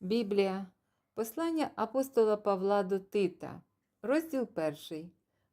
Біблія, послання апостола Павла до Тита, розділ 1.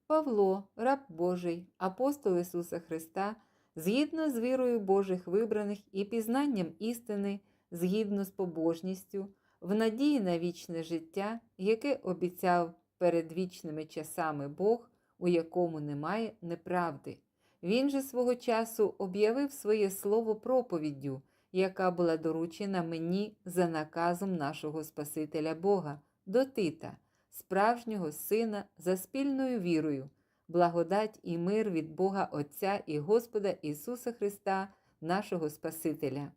Павло, раб Божий, апостол Ісуса Христа, згідно з вірою Божих вибраних і пізнанням істини, згідно з побожністю, в надії на вічне життя, яке обіцяв перед вічними часами Бог, у якому немає неправди. Він же свого часу об'явив своє слово проповіддю, яка була доручена мені за наказом нашого Спасителя Бога, до Тита, справжнього Сина за спільною вірою, благодать і мир від Бога Отця і Господа Ісуса Христа, нашого Спасителя.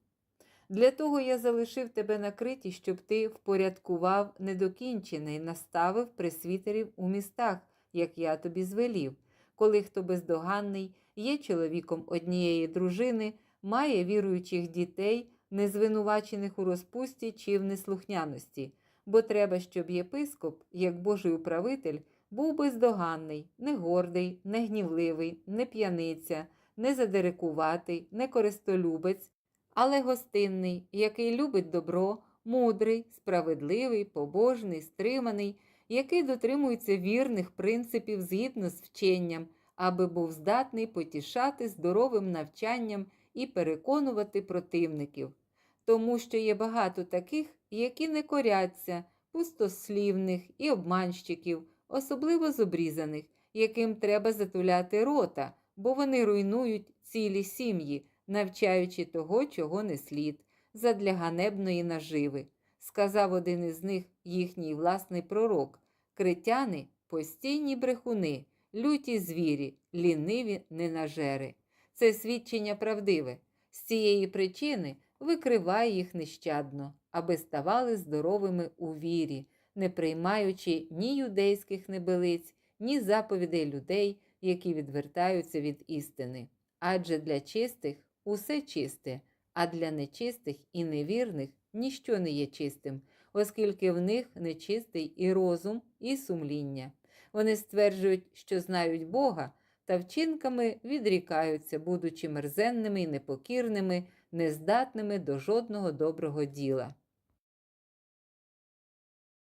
Для того я залишив тебе на криті, щоб ти впорядкував недокінчене і наставив пресвітерів у містах, як я тобі звелів, коли хто бездоганний, є чоловіком однієї дружини, має віруючих дітей, не звинувачених у розпусті чи в неслухняності, бо треба, щоб єпископ, як Божий управитель, був бездоганний, не гордий, не не п'яниця, не задирикуватий, не користолюбець, але гостинний, який любить добро, мудрий, справедливий, побожний, стриманий, який дотримується вірних принципів згідно з вченням, аби був здатний потішати здоровим навчанням і переконувати противників. Тому що є багато таких, які не коряться, пустослівних і обманщиків, особливо зобрізаних, яким треба затуляти рота, бо вони руйнують цілі сім'ї, навчаючи того, чого не слід, задля ганебної наживи. Сказав один із них їхній власний пророк критяни постійні брехуни, люті звірі, ліниві ненажери. Це свідчення правдиве. З цієї причини викривай їх нещадно, аби ставали здоровими у вірі, не приймаючи ні юдейських небелиць, ні заповідей людей, які відвертаються від істини. Адже для чистих усе чисте, а для нечистих і невірних ніщо не є чистим, оскільки в них нечистий і розум, і сумління. Вони стверджують, що знають Бога, та вчинками відрікаються, будучи мерзенними і непокірними, нездатними до жодного доброго діла.